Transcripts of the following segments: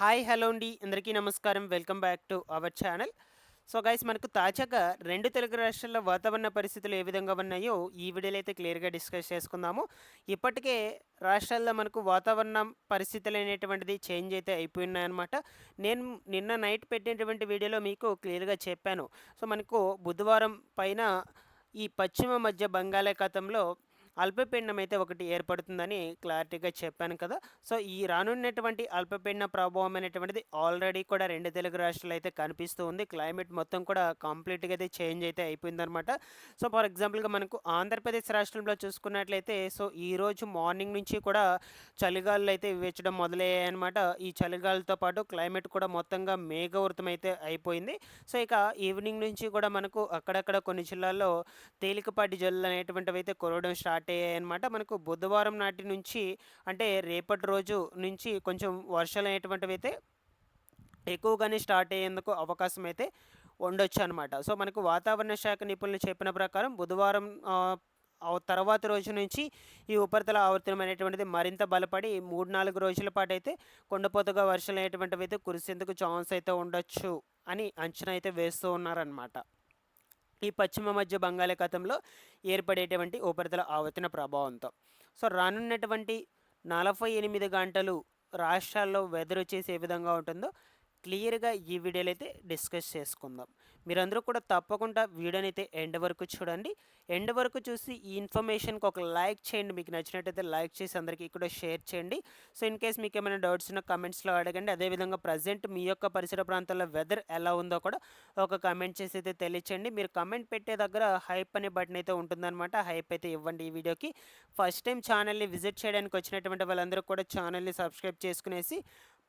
Hi hello అండి. అందరికీ నమస్కారం. Welcome back to our channel. So guys మనకు తాజాగా రెండు తెలుగు రాష్ట్రాల్లో వాతావరణ పరిస్థితులు ఏ విధంగా ఉన్నాయో ఈ వీడియోలో అయితే క్లియర్గా డిస్కస్ చేసుకుందాము. ఇప్పటికే రాష్ట్రాల్లో మనకు వాతావరణం పరిస్థితులు అనేటువంటిది చేంజ్ అయితే అయిపోయినాయన్నమాట. నేను నిన్న నైట్ పెట్టినటువంటి వీడియోలో మీకు క్లియర్గా చెప్పాను. సో మనకు బుధవారం పైన ఈ పశ్చిమ మధ్య బంగాళాఖాతంలో అల్పపీడనం అయితే ఒకటి ఏర్పడుతుందని క్లారిటీగా చెప్పాను కదా. సో ఈ రానున్నటువంటి అల్పపీడన ప్రభావం అనేటువంటిది ఆల్రెడీ కూడా రెండు తెలుగు రాష్ట్రాలు అయితే కనిపిస్తూ ఉంది. క్లైమేట్ మొత్తం కూడా కంప్లీట్గా అయితే చేంజ్ అయితే అయిపోయిందనమాట సో ఫర్ ఎగ్జాంపుల్గా మనకు ఆంధ్రప్రదేశ్ రాష్ట్రంలో చూసుకున్నట్లయితే సో ఈ రోజు మార్నింగ్ నుంచి కూడా చలిగాలు అయితే వేచడం మొదలయ్యాయన్నమాట. ఈ చలిగాలతో పాటు క్లైమేట్ కూడా మొత్తంగా మేఘవృతం అయితే అయిపోయింది. సో ఇక ఈవినింగ్ నుంచి కూడా మనకు అక్కడక్కడ కొన్ని జిల్లాల్లో తేలికపాటి జల్లు అనేటువంటివి అయితే కురవడం స్టార్ట్ స్టార్ట్ అనమాట మనకు బుధవారం నాటి నుంచి అంటే రేపటి రోజు నుంచి కొంచెం వర్షాలు అనేటువంటివి అయితే ఎక్కువగానే స్టార్ట్ అయ్యేందుకు అవకాశం అయితే ఉండొచ్చు అనమాట సో మనకు వాతావరణ శాఖ నిపుణులు చెప్పిన ప్రకారం బుధవారం తర్వాత రోజు నుంచి ఈ ఉపరితల ఆవర్తనం అనేటువంటిది మరింత బలపడి మూడు నాలుగు రోజుల పాటు అయితే కొండపోతగా వర్షాలు అనేటువంటివి అయితే కురిసేందుకు ఛాన్స్ అయితే ఉండొచ్చు అని అంచనా అయితే వేస్తూ ఉన్నారనమాట ఈ పశ్చిమ మధ్య బంగాళాఖాతంలో ఏర్పడేటువంటి ఉపరితల ఆవర్తన ప్రభావంతో. సో రానున్నటువంటి నలభై ఎనిమిది గంటలు రాష్ట్రాల్లో వెదర్ వచ్చేసి ఏ విధంగా ఉంటుందో క్లియర్గా ఈ వీడియోలో అయితే డిస్కస్ చేసుకుందాం. మీరందరూ కూడా తప్పకుండా వీడియోని అయితే ఎండ్ వరకు చూడండి. ఎండ్ వరకు చూసి ఈ ఇన్ఫర్మేషన్కి ఒక లైక్ చేయండి. మీకు నచ్చినట్టయితే లైక్ చేసి అందరికీ కూడా షేర్ చేయండి. సో ఇన్ కేస్ మీకు ఏమైనా డౌట్స్ ఉన్న కమెంట్స్లో అడగండి. అదేవిధంగా ప్రజెంట్ మీ యొక్క పరిసర ప్రాంతాల్లో వెదర్ ఎలా ఉందో కూడా ఒక కమెంట్ చేసి అయితే తెలియచేయండి. మీరు కమెంట్ పెట్టే దగ్గర హైప్ అనే బటన్ అయితే ఉంటుందన్నమాట. హైప్ అయితే ఇవ్వండి ఈ వీడియోకి. ఫస్ట్ టైం ఛానల్ని విజిట్ చేయడానికి వచ్చినటువంటి వాళ్ళందరూ కూడా ఛానల్ని సబ్స్క్రైబ్ చేసుకునేసి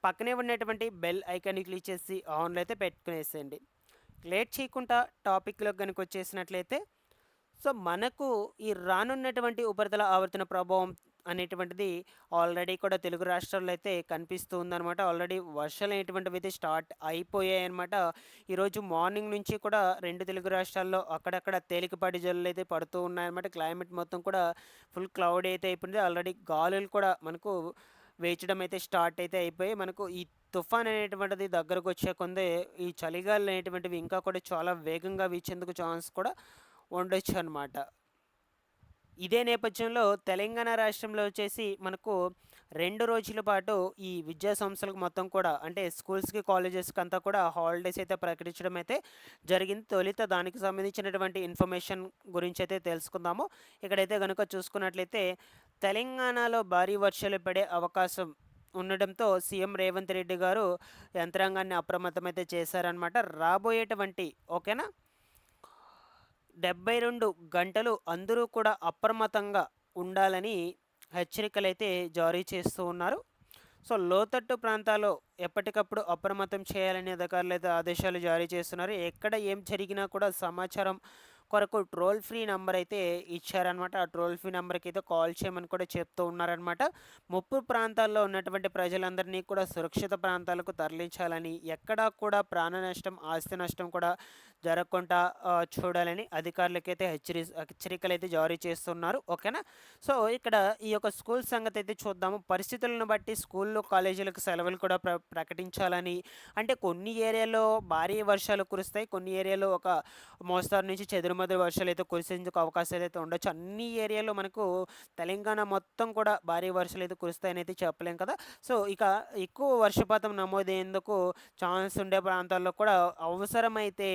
పక్కనే ఉన్నటువంటి బెల్ ఐకాన్ని క్లిక్ చేసి ఆన్లో అయితే పెట్టుకునేసేయండి. లేట్ చేయకుండా టాపిక్లో కనుక వచ్చేసినట్లయితే సో మనకు ఈ రానున్నటువంటి ఉపరితల ఆవర్తన ప్రభావం అనేటువంటిది ఆల్రెడీ కూడా తెలుగు రాష్ట్రాల్లో అయితే కనిపిస్తూ ఉందన్నమాట ఆల్రెడీ వర్షాలు అనేటువంటివి అయితే స్టార్ట్ అయిపోయాయి అనమాట ఈరోజు మార్నింగ్ నుంచి కూడా రెండు తెలుగు రాష్ట్రాల్లో అక్కడక్కడ తేలికపాటి జల్లులు అయితే పడుతూ ఉన్నాయన్నమాట. క్లైమేట్ మొత్తం కూడా ఫుల్ క్లౌడ్ అయితే అయిపోయింది. ఆల్రెడీ గాలులు కూడా మనకు వేచడం అయితే స్టార్ట్ అయితే అయిపోయి మనకు ఈ తుఫాన్ అనేటువంటిది దగ్గరకు వచ్చే కొందే ఈ చలిగాలు అనేటువంటివి ఇంకా కూడా చాలా వేగంగా వీచేందుకు ఛాన్స్ కూడా ఉండొచ్చు అనమాట ఇదే నేపథ్యంలో తెలంగాణ రాష్ట్రంలో వచ్చేసి మనకు రెండు రోజుల పాటు ఈ విద్యా సంస్థలకు మొత్తం కూడా అంటే స్కూల్స్కి కాలేజెస్కి అంతా కూడా హాలిడేస్ అయితే ప్రకటించడం అయితే జరిగింది. తొలిత దానికి సంబంధించినటువంటి ఇన్ఫర్మేషన్ గురించి అయితే తెలుసుకుందాము. ఇక్కడైతే కనుక చూసుకున్నట్లయితే తెలంగాణలో భారీ వర్షాలు పడే అవకాశం ఉండడంతో సీఎం రేవంత్ రెడ్డి గారు యంత్రాంగాన్ని అప్రమత్తమైతే చేశారనమాట రాబోయేటువంటి ఓకేనా? డెబ్బై రెండు గంటలు అందరూ కూడా అప్రమత్తంగా ఉండాలని హెచ్చరికలు అయితే జారీ చేస్తూ ఉన్నారు. సో లోతట్టు ప్రాంతాల్లో ఎప్పటికప్పుడు అప్రమత్తం చేయాలని అధికారులు అయితే ఆదేశాలు జారీ చేస్తున్నారు. ఎక్కడ ఏం జరిగినా కూడా సమాచారం కొరకు ట్రోల్ ఫ్రీ నెంబర్ అయితే ఇచ్చారనమాట ఆ ట్రోల్ ఫ్రీ నెంబర్కి అయితే కాల్ చేయమని కూడా చెప్తూ ఉన్నారనమాట ముప్పు ప్రాంతాల్లో ఉన్నటువంటి ప్రజలందరినీ కూడా సురక్షిత ప్రాంతాలకు తరలించాలని ఎక్కడా కూడా ప్రాణ నష్టం ఆస్తి నష్టం కూడా జరగకుండా చూడాలని అధికారులకైతే హెచ్చరి హెచ్చరికలు అయితే జారీ చేస్తున్నారు. ఓకేనా? సో ఇక్కడ ఈ యొక్క స్కూల్ సంగతి అయితే చూద్దాము. పరిస్థితులను బట్టి స్కూల్లో కాలేజీలకు సెలవులు కూడా ప్ర ప్రకటించాలని. అంటే కొన్ని ఏరియాలో భారీ వర్షాలు కురుస్తాయి. కొన్ని ఏరియాలో ఒక మోస్తారు నుంచి చెదురుమదురు వర్షాలు అయితే కురిసేందుకు అవకాశాలు అయితే ఉండొచ్చు. అన్ని ఏరియాలో మనకు తెలంగాణ మొత్తం కూడా భారీ వర్షాలు అయితే కురుస్తాయని అయితే చెప్పలేం కదా. సో ఇక ఎక్కువ వర్షపాతం నమోదయ్యేందుకు ఛాన్స్ ఉండే ప్రాంతాల్లో కూడా అవసరమైతే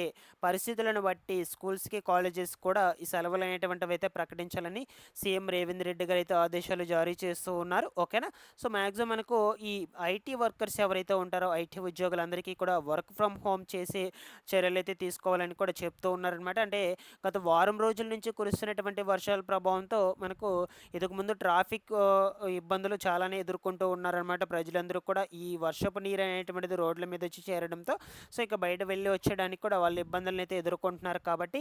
పరిస్థితులను బట్టి స్కూల్స్కి కాలేజెస్ కూడా ఈ సెలవులు అనేటువంటివి అయితే ప్రకటించాలని సీఎం రేవంత్ రెడ్డి గారు అయితే ఆదేశాలు జారీ చేస్తూ ఉన్నారు. ఓకేనా? సో మ్యాక్సిమం మనకు ఈ ఐటీ వర్కర్స్ ఎవరైతే ఉంటారో ఐటీ ఉద్యోగులందరికీ కూడా వర్క్ ఫ్రమ్ హోమ్ చేసే చర్యలు అయితే తీసుకోవాలని కూడా చెప్తూ ఉన్నారనమాట అంటే గత వారం రోజుల నుంచి కురుస్తున్నటువంటి వర్షాల ప్రభావంతో మనకు ఇదికు ముందు ట్రాఫిక్ ఇబ్బందులు చాలానే ఎదుర్కొంటూ ఉన్నారనమాట ప్రజలందరూ కూడా. ఈ వర్షపు నీరు అనేటువంటిది రోడ్ల మీద వచ్చి చేరడంతో సో ఇక బయట వెళ్ళి వచ్చేయడానికి కూడా వాళ్ళు సమస్యలను అయితే ఎదుర్కొంటున్నారు కాబట్టి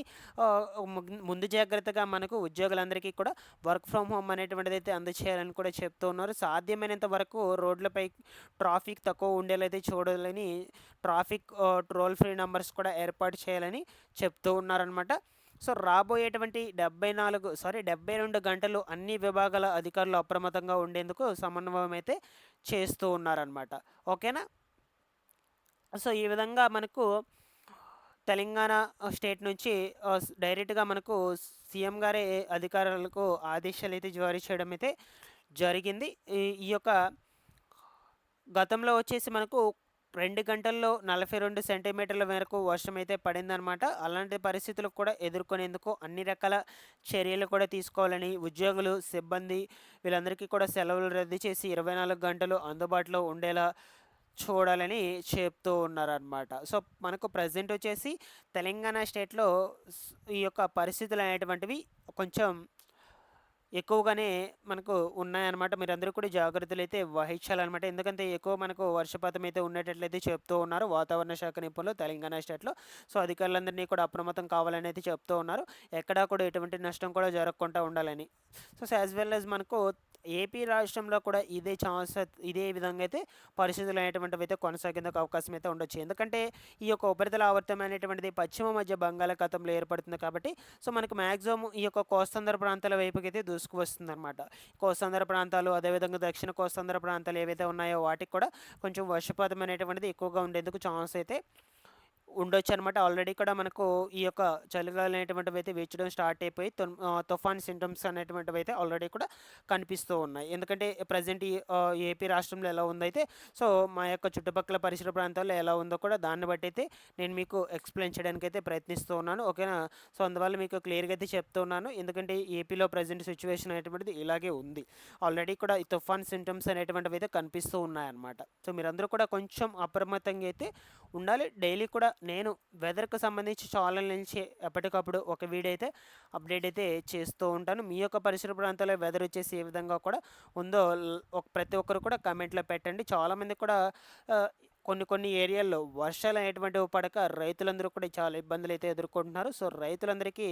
ముందు జాగ్రత్తగా మనకు ఉద్యోగులందరికీ కూడా వర్క్ ఫ్రమ్ హోమ్ అనేటువంటిది అయితే అందచేయాలని కూడా చెప్తూ ఉన్నారు. సాధ్యమైనంత వరకు రోడ్లపై ట్రాఫిక్ తక్కువ ఉండేలా అయితే చూడాలని ట్రాఫిక్ ట్రోల్ ఫ్రీ నెంబర్స్ కూడా ఏర్పాటు చేయాలని చెప్తూ ఉన్నారనమాట సో రాబోయేటువంటి డెబ్బై నాలుగు సారీ డెబ్బై రెండు గంటలు అన్ని విభాగాల అధికారులు అప్రమత్తంగా ఉండేందుకు సమన్వయం అయితే చేస్తూ ఉన్నారనమాట ఓకేనా? సో ఈ విధంగా మనకు తెలంగాణ స్టేట్ నుంచి డైరెక్ట్గా మనకు సీఎం గారే అధికారులకు ఆదేశాలు అయితే జారీ చేయడం అయితే జరిగింది. ఈ యొక్క గతంలో వచ్చేసి మనకు రెండు గంటల్లో నలభై రెండు సెంటీమీటర్ల మేరకు వర్షం అయితే పడిందనమాట అలాంటి పరిస్థితులకు కూడా ఎదుర్కొనేందుకు అన్ని రకాల చర్యలు కూడా తీసుకోవాలని ఉద్యోగులు సిబ్బంది వీళ్ళందరికీ కూడా సెలవులు రద్దు చేసి ఇరవై నాలుగు గంటలు అందుబాటులో ఉండేలా చూడాలని చెప్తూ ఉన్నారనమాట సో మనకు ప్రజెంట్ వచ్చేసి తెలంగాణ స్టేట్లో ఈ యొక్క పరిస్థితులు అనేటువంటివి కొంచెం ఎక్కువగానే మనకు ఉన్నాయన్నమాట. మీరందరూ కూడా జాగ్రత్తలు అయితే వహించాలన్నమాట. ఎందుకంటే ఎక్కువ మనకు వర్షపాతం అయితే ఉండేటట్లయితే చెప్తూ ఉన్నారు వాతావరణ శాఖ నిపుణులు తెలంగాణ స్టేట్లో. సో అధికారులందరినీ కూడా అప్రమత్తం కావాలని అయితే చెప్తూ ఉన్నారు. ఎక్కడా కూడా ఎటువంటి నష్టం కూడా జరగకుండా ఉండాలని. సో యాజ్ వెల్ యాజ్ మనకు ఏపీ రాష్ట్రంలో కూడా ఇదే ఛాన్స్ ఇదే విధంగా అయితే పరిస్థితులు అనేటువంటివి అయితే కొనసాగేందుకు అవకాశం అయితే ఉండొచ్చు. ఎందుకంటే ఈ యొక్క ఉపరితల ఆవర్తం అనేటువంటిది పశ్చిమ మధ్య బంగాళాఖాతంలో ఏర్పడుతుంది కాబట్టి సో మనకు మ్యాక్సిమం ఈ యొక్క కోస్తాంధ్ర ప్రాంతాల వైపుకి అయితే దూసుకువస్తుంది అనమాట కోస్తాంధ్ర ప్రాంతాలు అదేవిధంగా దక్షిణ కోస్తాంధ్ర ప్రాంతాలు ఏవైతే ఉన్నాయో వాటికి కూడా కొంచెం వర్షపాతం అనేటువంటిది ఎక్కువగా ఉండేందుకు ఛాన్స్ అయితే ఉండొచ్చు అనమాట ఆల్రెడీ కూడా మనకు ఈ యొక్క చలిగాలి అనేటువంటివి అయితే వేచడం స్టార్ట్ అయిపోయి తుఫాన్ సింటమ్స్ అనేటువంటివి అయితే ఆల్రెడీ కూడా కనిపిస్తూ ఉన్నాయి. ఎందుకంటే ప్రజెంట్ ఈ ఏపీ రాష్ట్రంలో ఎలా ఉందైతే సో మా యొక్క చుట్టుపక్కల పరిసర ప్రాంతాల్లో ఎలా ఉందో కూడా దాన్ని బట్టి అయితే నేను మీకు ఎక్స్ప్లెయిన్ చేయడానికి అయితే ప్రయత్నిస్తూ ఉన్నాను. ఓకేనా? సో అందువల్ల మీకు క్లియర్గా అయితే చెప్తున్నాను ఎందుకంటే ఏపీలో ప్రజెంట్ సిచ్యువేషన్ అనేటువంటిది ఇలాగే ఉంది. ఆల్రెడీ కూడా ఈ తుఫాన్ సింటమ్స్ అనేటువంటివి అయితే కనిపిస్తూ ఉన్నాయన్నమాట. సో మీరందరూ కూడా కొంచెం అప్రమత్తంగా అయితే ఉండాలి. డైలీ కూడా నేను వెదర్కు సంబంధించి ఛానల్ నుంచి ఎప్పటికప్పుడు ఒక వీడియో అయితే అప్డేట్ అయితే చేస్తూ ఉంటాను. మీ యొక్క పరిసర ప్రాంతాల్లో వెదర్ వచ్చేసి ఏ విధంగా కూడా ఉందో ప్రతి ఒక్కరు కూడా కమెంట్లో పెట్టండి. చాలామంది కూడా కొన్ని కొన్ని ఏరియాల్లో వర్షాలు అనేటువంటివి పడక రైతులందరూ కూడా చాలా ఇబ్బందులు అయితే ఎదుర్కొంటున్నారు. సో రైతులందరికీ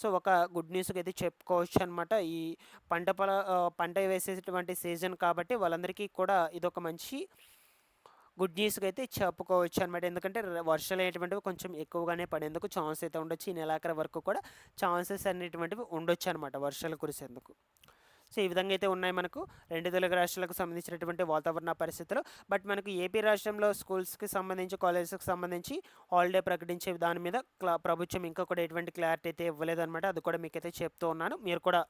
సో ఒక గుడ్ న్యూస్కి అయితే చెప్పుకోవచ్చు అనమాట ఈ పంట పొల పంట వేసేటువంటి సీజన్ కాబట్టి వాళ్ళందరికీ కూడా ఇదొక మంచి గుడ్ న్యూస్గా అయితే చెప్పుకోవచ్చు అనమాట ఎందుకంటే వర్షాలు అనేటువంటివి కొంచెం ఎక్కువగానే పడేందుకు ఛాన్స్ అయితే ఉండొచ్చు. ఈ నెలాఖరు వరకు కూడా ఛాన్సెస్ అనేటువంటివి ఉండొచ్చు అనమాట వర్షాలు కురిసేందుకు. సో ఈ విధంగా అయితే ఉన్నాయి మనకు. రెండు తెలుగు రాష్ట్రాలకు సంబంధించినటువంటి వాతావరణ పరిస్థితులు. బట్ మనకు ఏపీ రాష్ట్రంలో స్కూల్స్కి సంబంధించి కాలేజెస్కి సంబంధించి హాలిడే ప్రకటించే దాని మీద ప్రభుత్వం ఇంకా కూడా ఎటువంటి క్లారిటీ అయితే ఇవ్వలేదన్నమాట. అది కూడా మీకైతే చెప్తూ ఉన్నాను. మీరు కూడా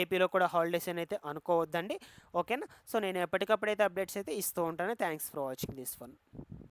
ఏపీలో కూడా హాలిడేస్ అని అయితే అనుకోవద్దండి. ఓకేనా? సో నేను ఎప్పటికప్పుడైతే అప్డేట్స్ అయితే ఇస్తూ ఉంటాను. Thanks for watching this one.